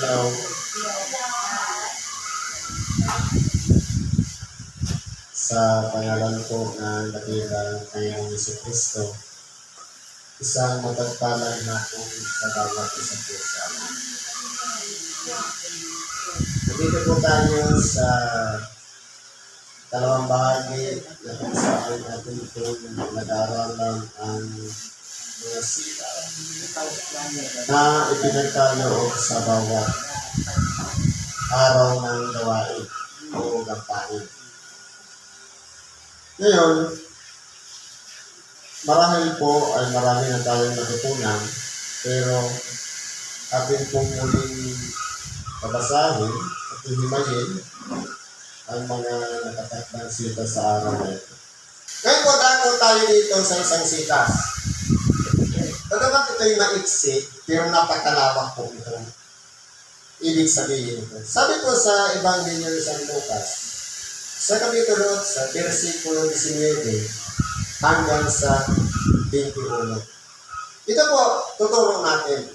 Hello. Sa pangalan po ng dakilang Panginoong Yesu Kristo, isang mapagpalang hapon sa bawat isa po. Nandito po tayo sa dalawang bahagi na kung saan natin po nag-aaralan ang na ipinagkaloob sa bawat araw ng gawain o gampain. Ngayon, marahil po ay marami na tayong natutunan, pero atin pong muling babasahin at hihimayin ang mga nakatakdang sita sa araw na ito. Ngayon po, tayo dito sa isang sitas. Bagamat ito'y maiksi, pero napakalawak po ito. Ibig sabihin ito. Sabi po sa Ebanghelyo ni San Lucas, sa kapitulo sa versikulo 19 hanggang sa 21. Ito po, tuturo natin.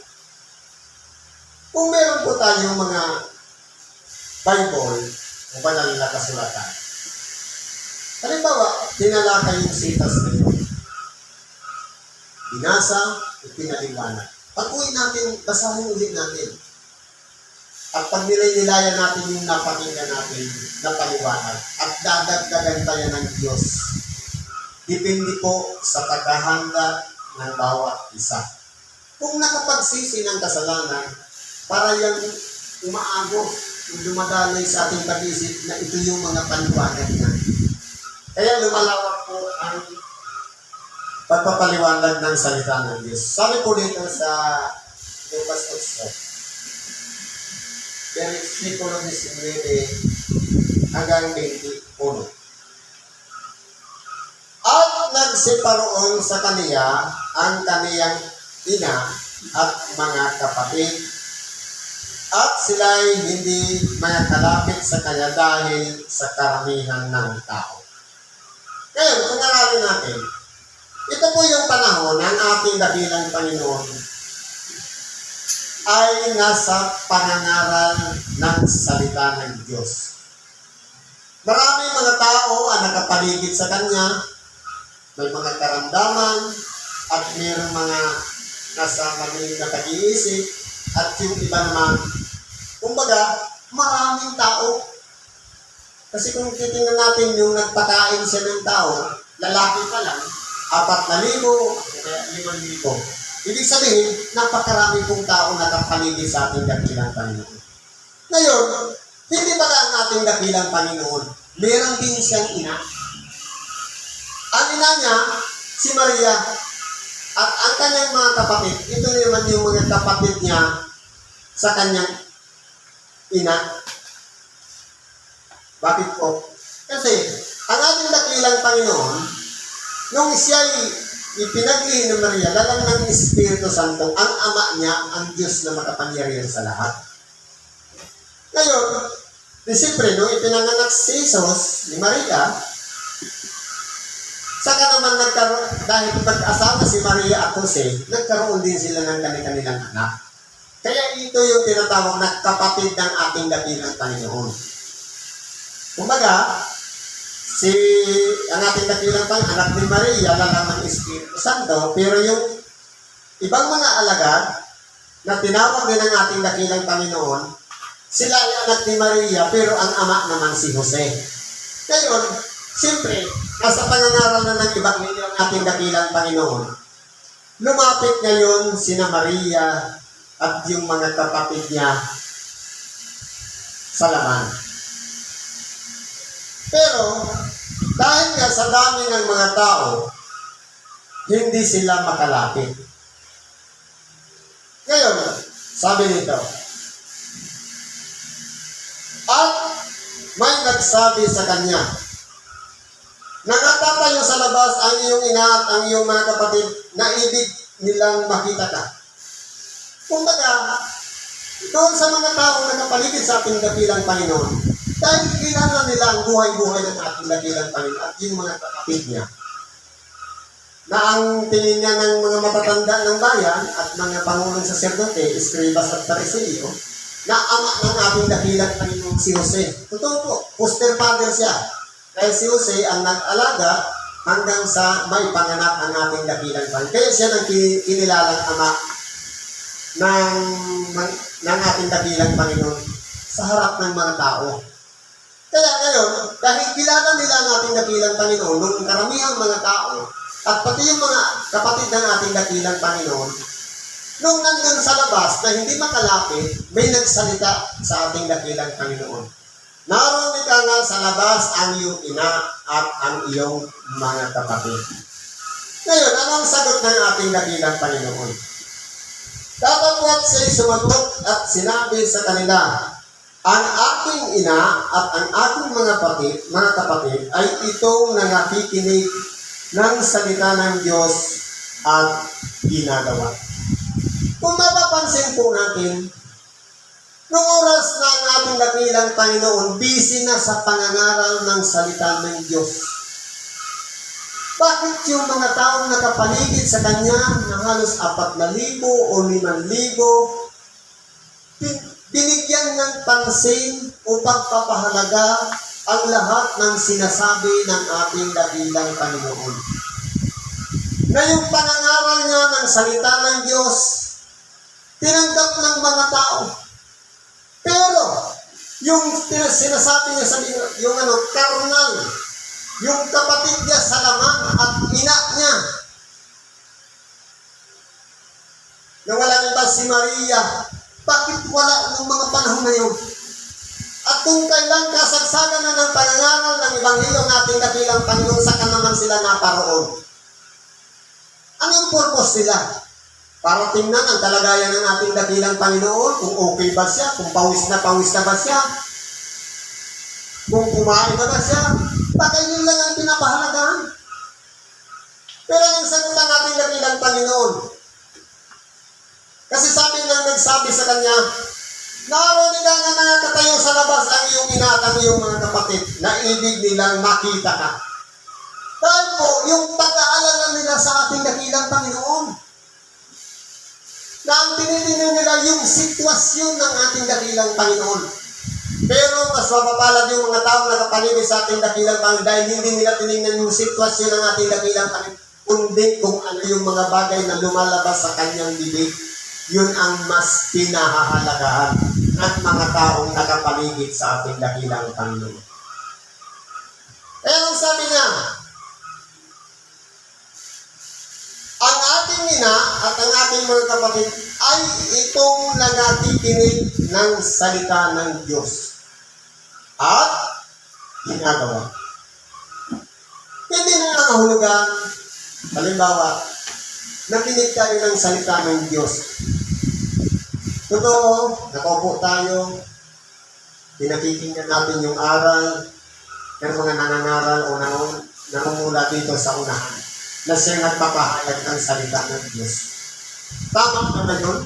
Kung meron po tayong mga Bible o banal na kasulatan, halimbawa, tinalakay yung sitas na. Binasa, ipinaliwanag. Pag uwi natin, basahin ulit natin. At pag nilay-nilayan natin yung napakinggan natin na paliwanag at dadagdagan tayo ng Diyos. Depende po sa tagahanda ng bawat isa. Kung nakapagsisi ng kasalanan, para yung umaagos, yung dumadaloy sa ating pag-isip na ito yung mga paliwanag na. Kaya lumalawak po ang pagpapaliwanag ng salita ng Diyos. Sabi po dito sa Lucas 8, versikulo 19 hanggang 21. At nagsiparoon sa kaniya ang kaniyang ina at mga kapatid at sila'y hindi mayakalapit sa kanya dahil sa karamihan ng tao. Ngayon, kung natin, ito po yung panahon ng ating dakilang Panginoon ay nasa pangangaral ng salita ng Diyos. Maraming mga tao ang nakapaligid sa Kanya, may mga karamdaman, at mayroong mga nasa maliit na pag-iisip, at yung iba naman, kumbaga, maraming tao. Kasi kung titingnan natin yung nagpakain siya ng tao, lalaki pa lang, apat na libo, limang libo. Ibig sabihin, napakarami pong tao nakapaligid sa ating dakilang Panginoon. Ngayon, hindi pala ang ating dakilang Panginoon. Meron din siyang ina. Ang ina niya, si Maria, at ang kanyang mga kapatid, ito naman yung mga kapatid niya sa kanyang ina. Bakit po? Kasi, ang ating dakilang Panginoon, nung siya'y ipinaglihin ng Maria, lalang ng Espiritu Santo, ang ama niya, ang Diyos na makapangyarihan sa lahat. Ngayon, di siyempre, nung ipinanganak si Jesus, ni Maria, saka naman nagkaroon, dahil nag-asawa si Maria at Jose, nagkaroon din sila ng kanilang anak. Kaya ito yung tinatawag na kapatid ng ating dakilang Panginoon. Kumbaga, si ang ating dakilang pang anak ni Maria lang ng Espiritu Santo, pero yung ibang mga alagad na tinawag din ng ating dakilang Panginoon, sila ay anak ni Maria, pero ang ama naman si Jose. Ngayon, siyempre, nasa pangangaral na ng ibang ang ating dakilang Panginoon, lumapit ngayon sina Maria at yung mga kapatid niya sa laman. Pero, dahil nga sa dami ng mga tao, hindi sila makalapit. Ngayon, sabi nito, at may nagsabi sa kanya, Nakatatayo sa labas ang iyong ina at ang iyong mga kapatid na ibig nilang makita ka. Kumbaga, doon sa mga taong nakapaligid sa ating dakilang Panginoon, dahil kilala nila ang buhay-buhay ng ating dakilang Panginoon at yung mga kapatid niya, na ang tingin niya ng mga matatanda ng bayan at mga pangulong saserdote, eskribas at pariseo, na ama ng ating dakilang Panginoong si Jose. Totoo po, foster father siya. Dahil si Jose ang nag-alaga hanggang sa may panganak ang ating dakilang Panginoon. Kaya siya ang ki- kinilalang ama ng, ng, ng ating dakilang Panginoon sa harap ng mga tao. Kaya ngayon, dahil kilala nila ang ating dakilang Panginoon, nung karamihang mga tao, at pati yung mga kapatid ng ating dakilang Panginoon, nung nandun sa labas na hindi makalapit, may nagsalita sa ating dakilang Panginoon. Naroon ka nga sa labas ang iyong ina at ang iyong mga kapatid. Ngayon, ano ang sagot ng ating dakilang Panginoon? Tatapot siya sumagot at sinabi sa kanila, ang aking ina at ang aking mga kapatid, mga kapatid ay itong nangakikinig ng salita ng Diyos at ginagawa. Kung mapapansin po natin, Noong oras na ang ating dakilang Panginoon, busy na sa pangangaral ng salita ng Diyos. Bakit yung mga taong nakapaligid sa Kanya na halos apat na libo o limang libo, binigyan ng pansin upang papahalaga ang lahat ng sinasabi ng ating dakilang Panginoon. Na yung panangaral niya ng salita ng Diyos, tinanggap ng mga tao. Pero, yung sinasabi niya sa yung ano, karnal, yung kapatid niya sa laman at ina niya, na walang iba si Maria, bakit wala nung mga panahon na yun? At kung kailan kasagsagan na ng panangaral ng Ebanghelyo nating dakilang Panginoon, saka naman sila naparoon. Anong purpose nila? Para tingnan ang kalagayan ng ating dakilang Panginoon, kung okay ba siya, kung pawis na pawis na ba siya, kung kumain na ba siya, baka yun lang ang pinapahalagahan. Pero ang sagot ng ating dakilang Panginoon, kasi sabi ng nagsabi sa kanya, Naroon nila nga nakakatayo sa labas ang iyong ina at ang iyong mga kapatid na ibig nilang makita ka. Dahil po, yung pag-aalala nila sa ating dakilang Panginoon, na ang tinitingnan nila yung sitwasyon ng ating dakilang Panginoon. Pero mas mapapalad yung mga taong nakapaligid sa ating dakilang Panginoon dahil hindi nila tinignan yung sitwasyon ng ating dakilang Panginoon, kundi kung ano yung mga bagay na lumalabas sa kanyang bibig. Yun ang mas pinahahalagahan ng mga taong nakapaligid sa ating dakilang Panginoon. Kaya ang sabi niya, ang ating ina at ang ating mga kapatid ay itong nagatikinig ng salita ng Diyos. At ginagawa. Hindi na nakahulugan, halimbawa, nakinig tayo ng salita ng Diyos. Totoo, nakaupo tayo, pinakikinggan natin yung aral, ng mga nangangaral o nang- nangungula dito sa unahan na siya nagpapahayag ng salita ng Diyos. Tama na ba yun?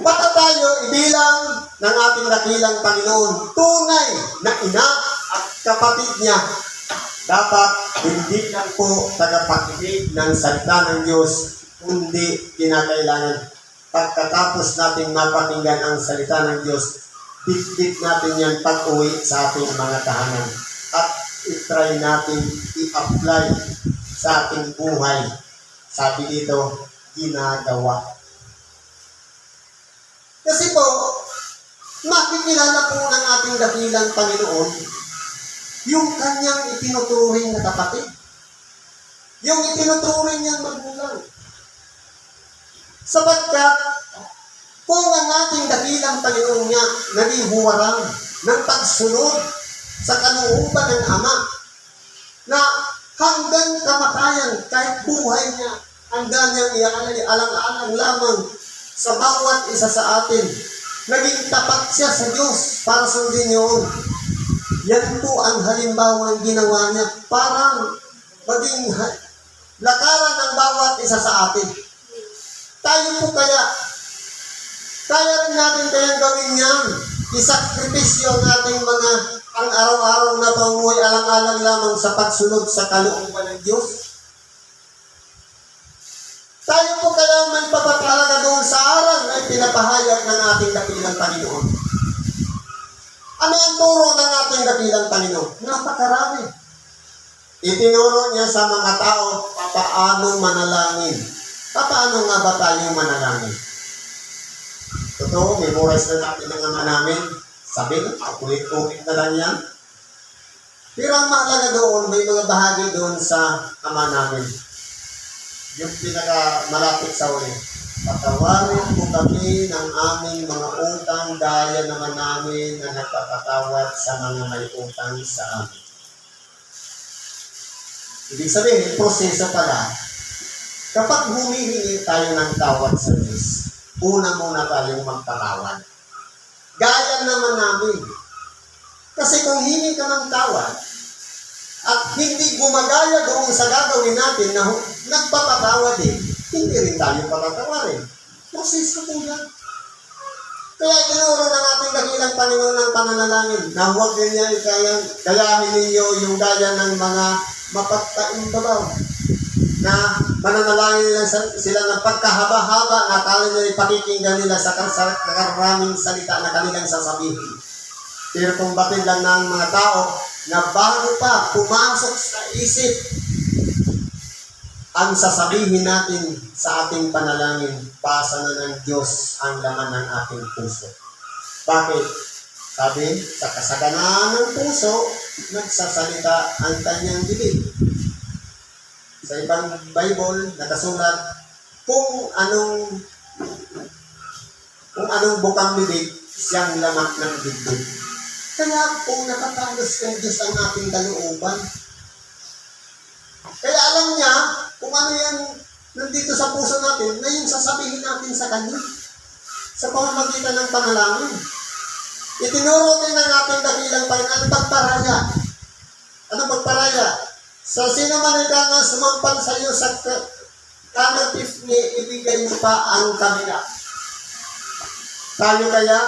Baka tayo ibilang ng ating dakilang Panginoon, tunay na ina at kapatid niya. Dapat hindi lang po tagapakinig ng salita ng Diyos, kundi kinakailangan pagkatapos nating mapakinggan ang salita ng Diyos, bitbit natin yan pag-uwi sa ating mga tahanan. At itry natin i-apply sa ating buhay. Sabi dito, ginagawa. Kasi po, makikilala po ng ating dakilang Panginoon yung kanyang itinuturing na kapatid. Yung itinuturing niyang magulang. Sapagkat, kung ang ating dakilang Panginoon niya naging huwarang ng pagsunod sa kanuuban ng Ama, na hanggang kamatayan, kahit buhay niya, hanggang niyang iaalay, alang-alang lamang sa bawat isa sa atin. Naging tapat siya sa Diyos para sundin yun. Yan po ang halimbawa ng ginawa niya para maging lakaran ng bawat isa sa atin. Tayo po kaya, kaya rin natin kayang gawin yan. Isakripisyo ang ating mga ang araw-araw na panguhay alang-alang lamang sa pagsunod sa kalooban ng Diyos. Tayo po kaya may papatalaga doon sa aral na ipinapahayag ng ating dakilang Panginoon. Ano ang turo ng ating dakilang Panginoon? Napakarami. Itinuro niya sa mga tao papaano manalangin. Papaano nga ba tayong manalangin? Totoo, memorize na natin ng ama namin. Sabi ko, ulit-ulit na lang yan. Pero ang mahalaga doon, may mga bahagi doon sa ama namin. Yung pinaka sa uli. Patawarin mo kami ng aming mga utang gaya naman namin na nagpapatawad sa mga may utang sa amin. Ibig sabihin, proseso pala. Kapag humihingi tayo ng tawad sa Diyos, una muna tayong magpatawad. Gaya naman namin. Kasi kung hingi ka ng tawad, at hindi gumagaya doon sa gagawin natin na nagpapatawad din, hindi rin tayo patatawarin. Proseso po yan. Kaya tinuro ng ating dakilang Panginoon ng pananalangin na huwag ganyan kaya, kayahin ninyo yung gaya ng mga mapagtaimbabaw na mananalangin nila sila ng pagkahaba-haba na akala nila ipakikinggan nila sa, sa karaming salita na kanilang sasabihin. Pero kung batid lang ng mga tao na bago pa pumasok sa isip ang sasabihin natin sa ating panalangin, pasa na ng Diyos ang laman ng ating puso. Bakit? Sabi, sa kasaganaan ng puso, nagsasalita ang kanyang bibig. Sa ibang Bible, nakasulat, kung anong kung anong bukang bibig, siyang laman ng bibig. Kaya kung nakatalos ng Diyos ang ating kalooban, kaya alam niya kung ano yan nandito sa puso natin na yung sasabihin natin sa Kanya sa pamamagitan ng panalangin. Itinuro din ng ating dakilang Panginoon ang pagparaya. Ano pagparaya? Sa sino man ikaw nga sumampan sa iyo sa ka- kanatif ni ibigay mo pa ang kabila. Tayo kaya,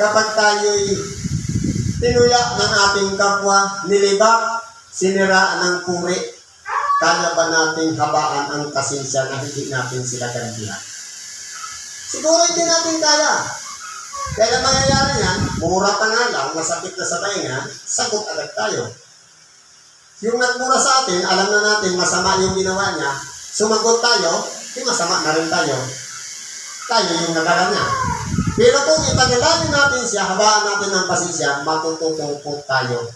kapag tayo'y tinuya ng ating kapwa, nilibak, siniraan ng puri, kaya ba nating habaan ang kasinsya na hindi natin sila gantihan? Siguro hindi natin kaya. Kaya mangyayari yan, mura pa nga lang, masakit na sa tainga, sagot agad tayo. Yung nagmura sa atin, alam na natin masama yung ginawa niya, sumagot tayo, di masama na rin tayo. Tayo yung nagala niya. Pero kung ipanalangin natin siya, habaan natin ng pasensya, matututo po tayo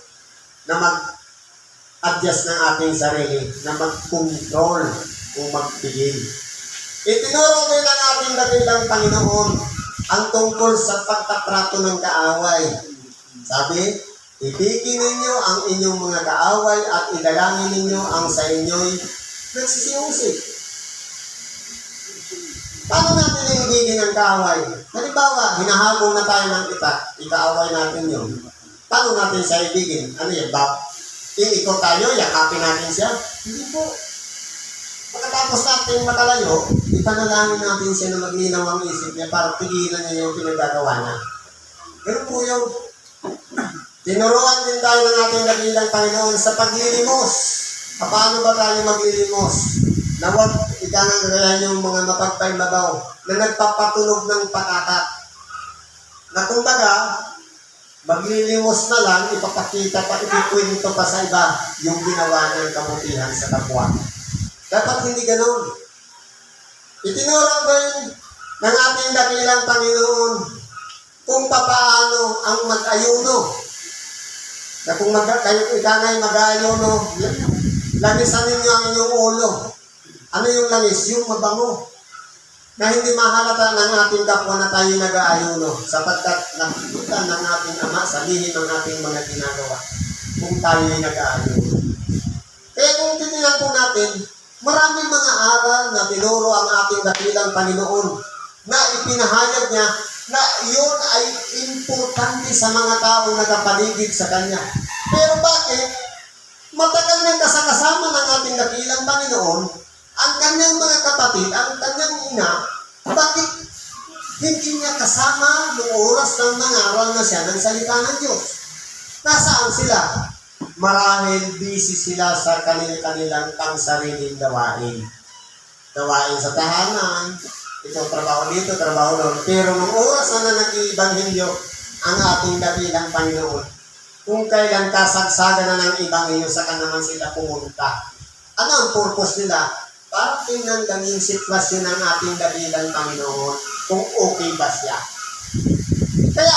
na mag-adjust ng ating sarili, na mag-control o magpigil. Itinuro din ng ating dakilang Panginoon ang tungkol sa pagtatrato ng kaaway. Sabi, ibigin ninyo ang inyong mga kaaway at idalangin ninyo ang sa inyo'y nagsisiusik. Paano natin ibigin ang kaaway? Halimbawa, hinahabol na tayo ng kita, ikaaway natin yun. Paano natin siya ibigin? Ano yan? Ba? Iikot tayo, yakapin natin siya? Hindi po. Pagkatapos natin makalayo, ipanalangin natin siya na maglinaw ang isip niya para pigilan niya yung pinagagawa niya. Ganun po yung tinuruan din tayo ng ating dakilang Panginoon sa paglilimos. Paano ba tayo maglilimos? Na huwag ikangagayan yung mga mapagpaimabaw na nagpapatunog ng patakat. Na kumbaga, maglilimos na lang, ipapakita pa, ipikwento pa sa iba yung ginawa niyang kabutihan sa kapwa. Dapat hindi ganun. Itinuro din ng ating dakilang Panginoon kung papaano ang mag-ayuno. Na kung mag kayo ikanay mag-ayuno, lanisan ninyo ang inyong ulo. Ano yung langis? Yung mabango. Na hindi mahalata ng ating kapwa na tayo nag-aayuno sapagkat nakikita ng ating Ama sa lihim ng ating mga ginagawa kung tayo ay nag-aayuno. Kaya kung titignan po natin, maraming mga aral na tinuro ang ating dakilang Panginoon na ipinahayag niya na iyon ay importante sa mga taong nakapaligid sa Kanya. Pero bakit? Matagal nang kasakasama ng ating dakilang Panginoon, ang kanyang mga kapatid, ang kanyang ina, bakit hindi niya kasama noong oras ng nangaral na siya ng salita ng Diyos? Nasaan sila? marahil busy sila sa kanil-kanilang pang sariling gawain. Gawain sa tahanan, ito trabaho dito, trabaho doon. Pero nung oras na nag-iibanghilyo ang ating dakilang Panginoon, kung kailan kasagsagan na ng ibanghelyo, saka naman sila pumunta. Ano ang purpose nila? Para tingnan lang yung sitwasyon ng ating dakilang Panginoon kung okay ba siya. Kaya,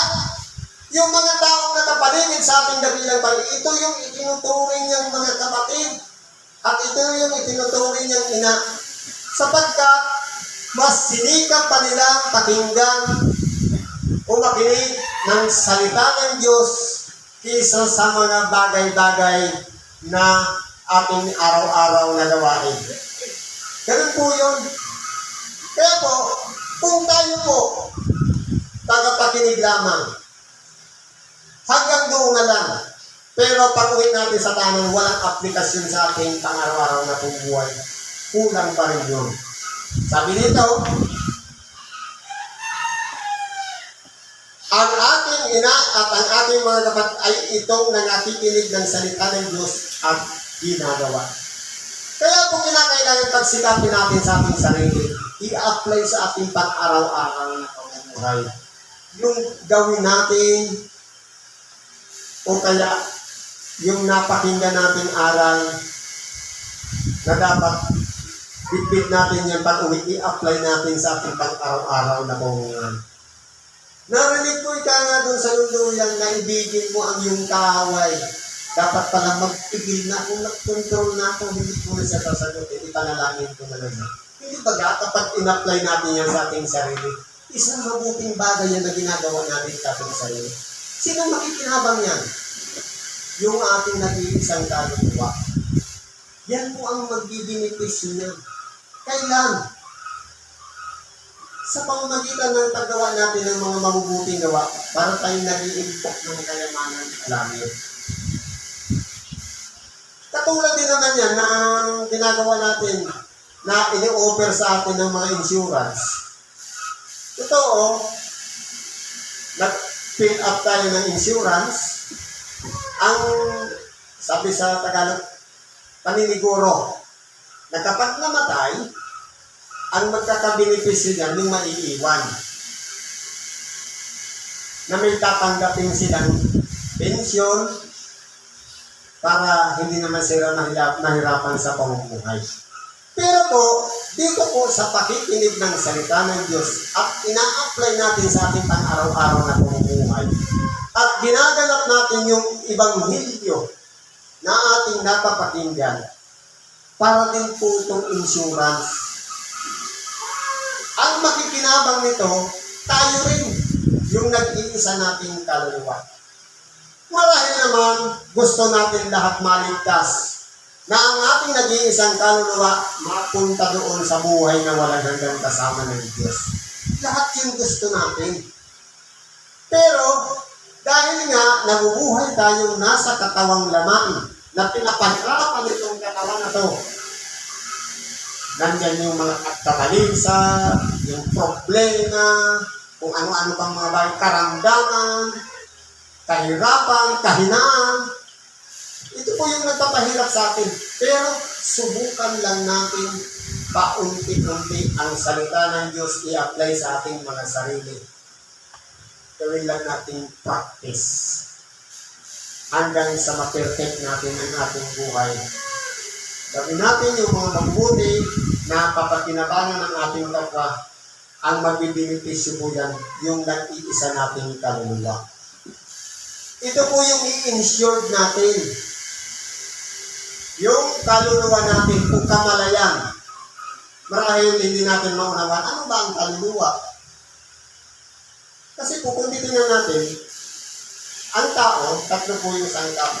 yung mga taong nakapaligid sa ating dakilang Panginoon, ito yung itinuturing niyang mga kapatid. At ito yung itinuturing niyang ina. Sapagkat, mas sinikap pa nilang pakinggan o makinig ng salita ng Diyos kaysa sa mga bagay-bagay na ating araw-araw na gawain. Ganun po yun. Kaya po, kung tayo po, tagapakinig lamang, hanggang doon na lang, pero pag uwi natin sa tanan, walang aplikasyon sa ating pang-araw-araw na buhay. Kulang pa rin yun. Sabi nito, ang ating ina at ang ating mga dapat ay itong nangakikinig ng salita ng Diyos at ginagawa. Kaya po kinakailangan pagsikapin natin sa ating sarili, i-apply sa ating pang-araw-araw na pamumuhay. Yung gawin natin, o kaya yung napakinggan nating aral na dapat bitbit natin yan pag uwi, i-apply natin sa ating pang-araw-araw na pamumuhay. Narinig ko ika nga doon sa luluyang na ibigin mo ang iyong kaaway. Dapat pala magpigil na kung nag-control na ako, hindi ko na siya sasagutin, ipanalangin ko na lang. Hindi ba kapag in-apply natin yan sa ating sarili, isang mabuting bagay yan na ginagawa natin sa ating sarili. Sino makikinabang yan? Yung ating nag-iisang kaluluwa. Yan po ang magbibinipisyo niya. Kailan? sa pamamagitan ng paggawa natin ng mga mabubuting gawa para tayo nag-iimpok ng kayamanan sa langit. Katulad din naman yan ang ginagawa natin na ini-offer sa atin ng mga insurance. Totoo, nag-fill up tayo ng insurance. Ang sabi sa Tagalog, paniniguro, na kapag namatay, ang magkakabenepisyo niyan yung maiiwan. Na may tatanggapin silang pensyon para hindi naman sila mahirap, mahirapan sa pamumuhay. Pero po, dito po sa pakikinig ng salita ng Diyos at ina-apply natin sa ating pang-araw-araw na pamumuhay at ginaganap natin yung ibanghilyo na ating napapakinggan para din po itong insurance ang makikinabang nito, tayo rin yung nag-iisa nating kaluluwa. Marahil naman, gusto natin lahat maligtas na ang ating nag-iisang kaluluwa mapunta doon sa buhay na walang hanggang kasama ng Diyos. Lahat yung gusto natin. Pero, dahil nga nabubuhay tayong nasa katawang laman na pinapaghirapan itong katawan na to, Nandyan yung mga katalisa, yung problema, kung ano-ano pang mga bagay, karamdaman, kahirapan, kahinaan. Ito po yung nagpapahirap sa atin. Pero subukan lang natin paunti-unti ang salita ng Diyos i-apply sa ating mga sarili. Gawin lang natin practice hanggang sa ma-perfect natin ang ating buhay. Gawin natin yung mga mabuti na papakinabangan ng ating kapwa ang magbibinipisyo po yan, yung nag-iisa nating kaluluwa. Ito po yung i-insured natin. Yung kaluluwa natin kung kamalayan. Marahil hindi natin maunawan, ano ba ang kaluluwa? Kasi po kung titingnan natin, ang tao, tatlo po yung sangkap.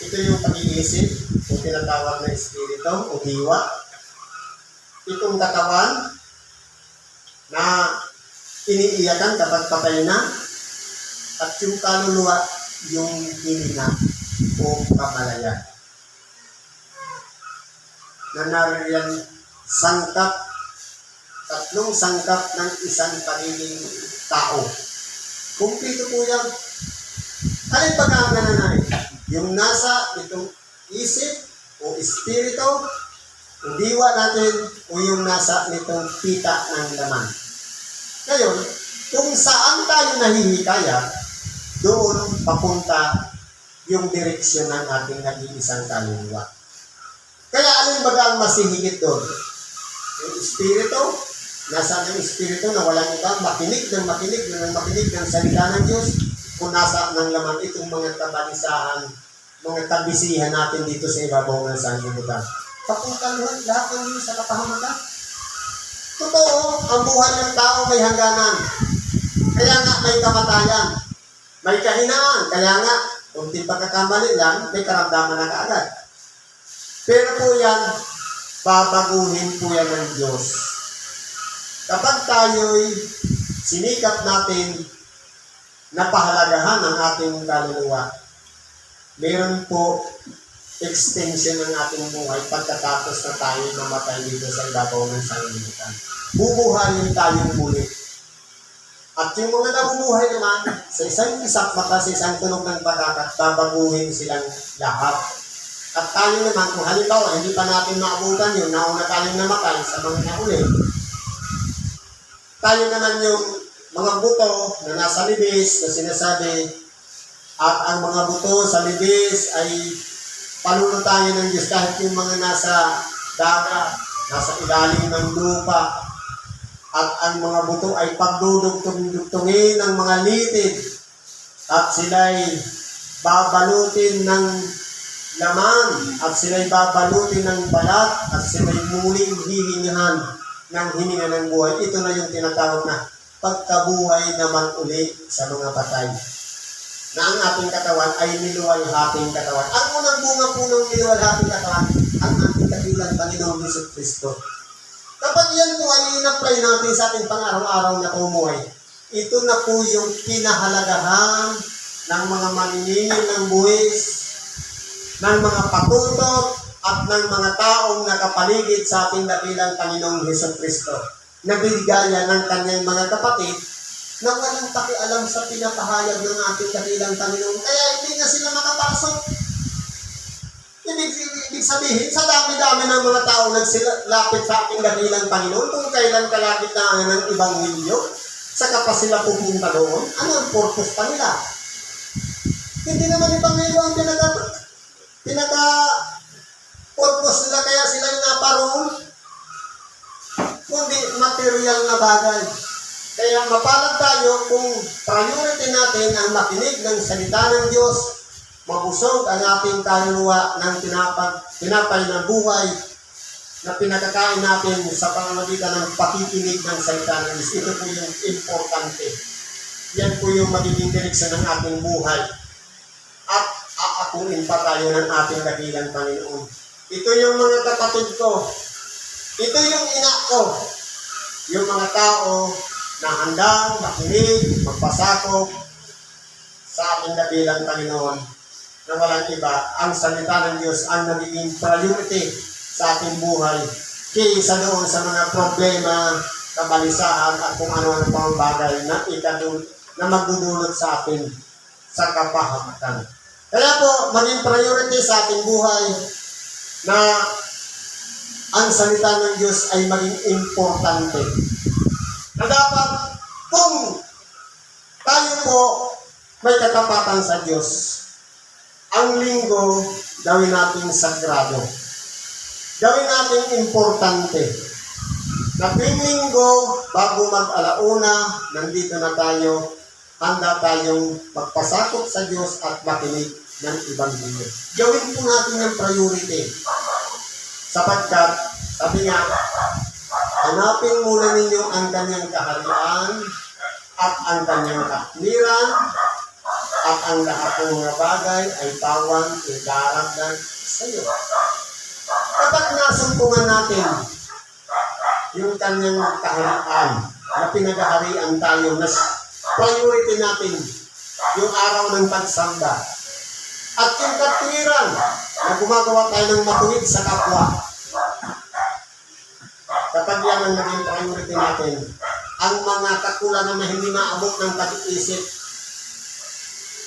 Ito yung pag-iisip, yung tinatawag na espiritu o diwa. Itong katawan na iniiyakan kapag patay na. At yung kaluluwa, yung hinina o kamalayan. Na nariyan sangkap, tatlong sangkap ng isang pagiging tao. Kumpito po yan. Alin pa nga nananay? Yung nasa itong isip o espiritu yung diwa natin o yung nasa nitong pita ng laman. Ngayon, kung saan tayo nahihikaya, doon papunta yung direksyon ng ating nag-iisang kaluluwa. Kaya alin ba ang masihigit doon? Yung espiritu, nasa yung espiritu na walang iba, makinig ng makinig ng makinig ng salita ng Diyos, kung nasa ng laman itong mga kabalisahan, mga kabisihan natin dito sa ibabaw ng sanlibutan. Papunta lahat, lahat ng yun sa kapahamakan. Totoo, ang buhay ng tao may hangganan. Kaya nga may kamatayan. May kahinaan. Kaya nga, kunting pagkakamali lang, may karamdaman na kaagad. Pero po yan, babaguhin po yan ng Diyos. Kapag tayo'y sinikap natin na pahalagahan ang ating kaluluwa, meron po extension ng ating buhay pagkatapos na tayo mamatay dito sa ibabaw ng sanglibutan. Bubuhayin tayong muli. At yung mga nabubuhay naman, sa isang isak mata, sa isang tunog ng pagkakat, babaguhin silang lahat. At tayo naman, kung halimbawa, hindi pa natin maabutan yun, nauna tayong namatay sa mga nauli, tayo naman yung mga buto na nasa libis na sinasabi, at ang mga buto sa libis ay panuno tayo ng Diyos kahit yung mga nasa dagat, nasa ilalim ng lupa, at ang mga buto ay pagdudugtong-dugtongin ng mga litid, at sila'y babalutin ng laman, at sila'y babalutin ng balat, at sila'y muling hihingahan ng hininga ng buhay. Ito na yung tinatawag na pagkabuhay naman uli sa mga patay na ang ating katawan ay niluwalhating katawan. Ang unang bunga po ng niluwalhating katawan, ang ating kabilang Panginoong Yesus Kristo. Kapag yan po ay in-apply natin sa ating pang-araw-araw na pumuhay, ito na po yung pinahalagahan ng mga maniningil ng buwis, ng mga patutot, at ng mga taong nakapaligid sa ating dakilang Panginoong Heso Kristo. Nabigaya ng kanyang mga kapatid na walang pakialam sa pinapahayag ng ating dakilang Panginoon. Kaya hindi na sila makapasok. Ibig, ibig sabihin, sa dami-dami ng mga tao nagsilapit sa ating dakilang Panginoon, kung kailan kalapit na ng ibang milyo, saka pa sila pupunta doon, ano ang purpose pa nila? Hindi naman ibang milyo ang pinaga, pinaga purpose nila kaya sila naparoon, kundi material na bagay. Kaya mapalad tayo kung priority natin ang makinig ng salita ng Diyos, mabusog ang ating kaluluwa ng tinapag, tinapay ng buhay na pinakakain natin sa pamamagitan ng pakikinig ng salita ng Diyos. Ito po yung importante. Yan po yung magiging direksyon ng ating buhay. At aakuin pa tayo ng ating dakilang Panginoon. Ito yung mga kapatid ko. Ito yung ina ko. Yung mga tao na handang makinig, magpasakop sa ating dakilang Panginoon na walang iba. Ang salita ng Diyos ang nagiging priority sa ating buhay kaysa doon sa mga problema, kabalisahan at kung ano-ano pang bagay na ikadul na magdudulot sa atin sa kapahamakan. Kaya po, maging priority sa ating buhay na ang salita ng Diyos ay maging importante. Na dapat kung tayo po may katapatan sa Diyos, ang linggo gawin natin sagrado. Gawin natin importante. Na tuwing linggo, bago mag-alauna, nandito na tayo, handa tayong magpasakop sa Diyos at makinig ng ibang linggo. Gawin po natin yung priority. Sapagkat, sabi nga, hanapin muna ninyo ang kanyang kaharian at ang kanyang katwiran at ang lahat ng mga bagay ay tawang idaragdag sa iyo. Kapag nasumpungan natin yung kanyang kaharian na pinagaharian tayo na priority natin yung araw ng pagsamba at yung katwiran na gumagawa tayo ng matuwid sa kapwa. Kapag yan ang naging priority natin, ang mga kakulangan na hindi maabot ng pag-iisip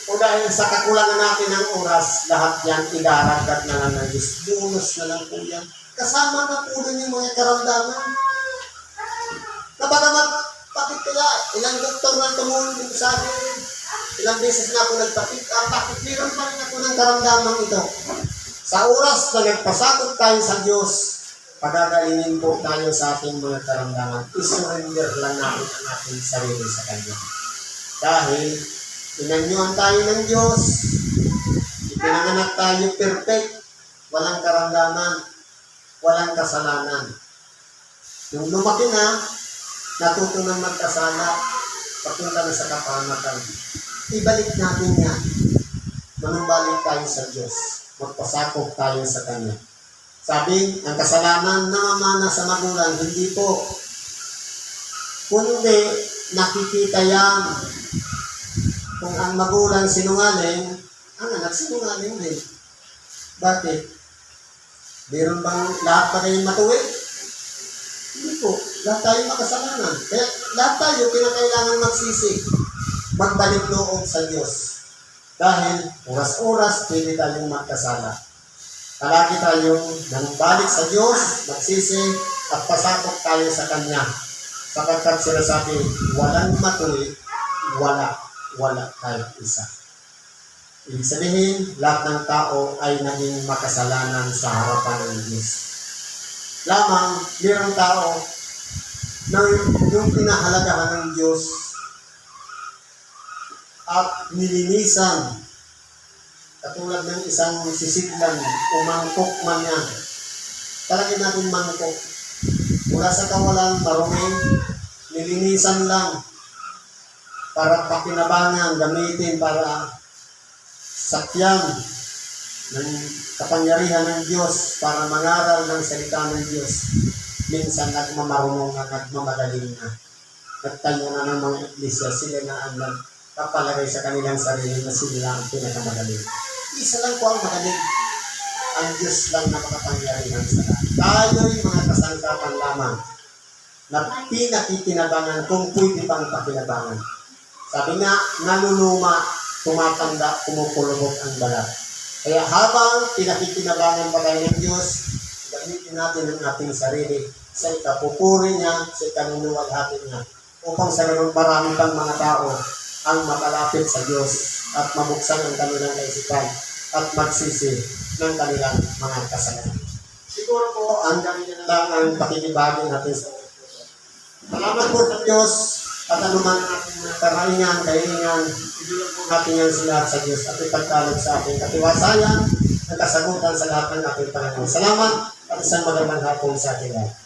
o dahil sa kakulangan natin ng oras, lahat yan idaragdag na lang ng Diyos. Bonus na lang po yan. kasama na po dun yung mga karamdaman. Napagamat, bakit kaya ilang doktor na tumulong sa akin, ilang beses na ako nagpapit, ah, bakit meron pa rin ako ng karamdaman ito? Sa oras na nagpasakot tayo sa Diyos, pagagalingin po tayo sa ating mga karamdaman. Isurrender lang natin ang ating sarili sa Kanya. Dahil, inanyuan tayo ng Diyos, ipinanganak tayo perfect, walang karamdaman, walang kasalanan. Yung lumaki na, natuto ng magkasala, papunta na sa kapahamakan. Ibalik natin yan. Manumbalik tayo sa Diyos. Magpasakop tayo sa Kanya. Sabi, ang kasalanan na mamana sa magulang, hindi po. Kundi, nakikita yan. Kung ang magulang sinungaling, ang anak sinungaling din. Bakit? Meron bang lahat pa kayong matuwi? Hindi po. Lahat tayo makasalanan. Kaya lahat tayo kinakailangan magsisi. Magbalik loob sa Diyos. Dahil oras-oras pwede tayong magkasala. Palagi tayong nangbalik sa Diyos, magsisi, at pasakot tayo sa Kanya. Sapagkat sinasabi, walang matuwi, wala, wala tayong isa. Ibig sabihin, lahat ng tao ay naging makasalanan sa harapan ng Diyos. Lamang, mayroong tao na yung pinahalagahan ng Diyos at nilinisan katulad ng isang sisiglan o mangkok man yan. Talagyan natin mangkok. Mula sa kawalan, marumi, nilinisan lang para pakinabangan, gamitin para sakyan ng kapangyarihan ng Diyos para mangaral ng salita ng Diyos. Minsan nagmamarunong na, nagmamagaling na. Nagtayo na ng mga iglesia, sila na ang nagpapalagay sa kanilang sarili na sila ang pinakamagaling. Isa lang po ang magaling. Ang Diyos lang na makapangyarihan sa lahat. Tayo'y mga kasangkapan lamang na pinakikinabangan kung pwede pang pakinabangan. Sabi nga, naluluma, tumatanda, kumukulubog ang balat. Kaya habang pinakikinabangan pa tayo ng Diyos, gamitin natin ang ating sarili sa ikapupuri niya, sa ikanunuwalhati niya, upang sa ganun marami pang mga tao ang makalapit sa Diyos at mabuksan ang kanilang kaisipan at magsisi ng kanilang mga kasalanan. Siguro po, hanggang yan lang ang pakikibagin natin sa Salamat po sa Diyos at anuman ang ating mga karaingan, kahilingan, ibigay po natin yan sa lahat sa Diyos at ipagkalog sa ating katiwasayan at kasagutan sa lahat ng ating Panginoon. Salamat at isang magandang hapon sa ating lahat.